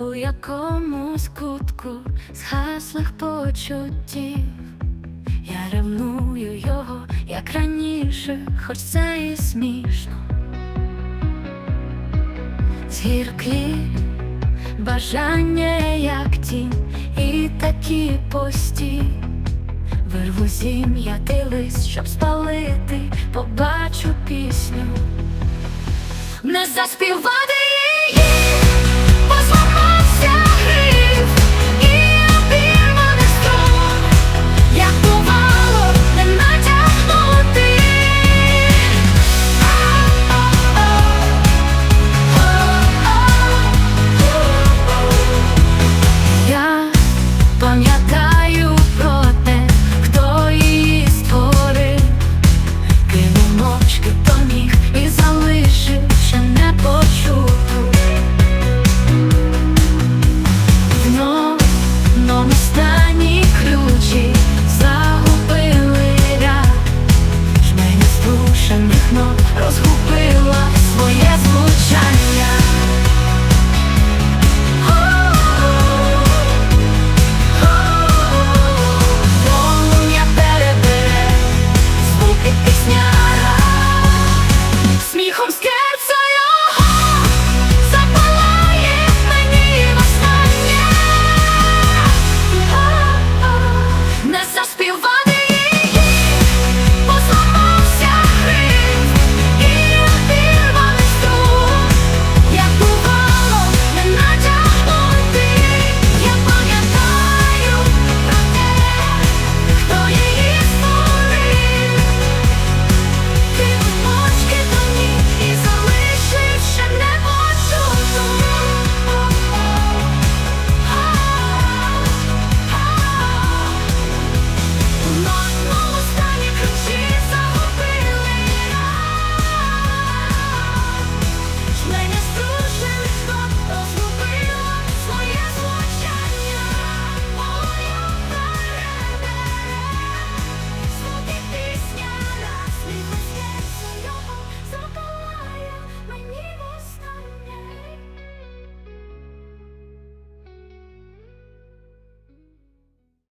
у якомусь кутку згаслих почуттів. Я ревную його, як раніше, хоч це і смішно. Згірклі бажання, як тінь, і такі пості. Вирву зім'яти лист, щоб спалити, побачу пісню. Не заспівати вікно розгубила своє.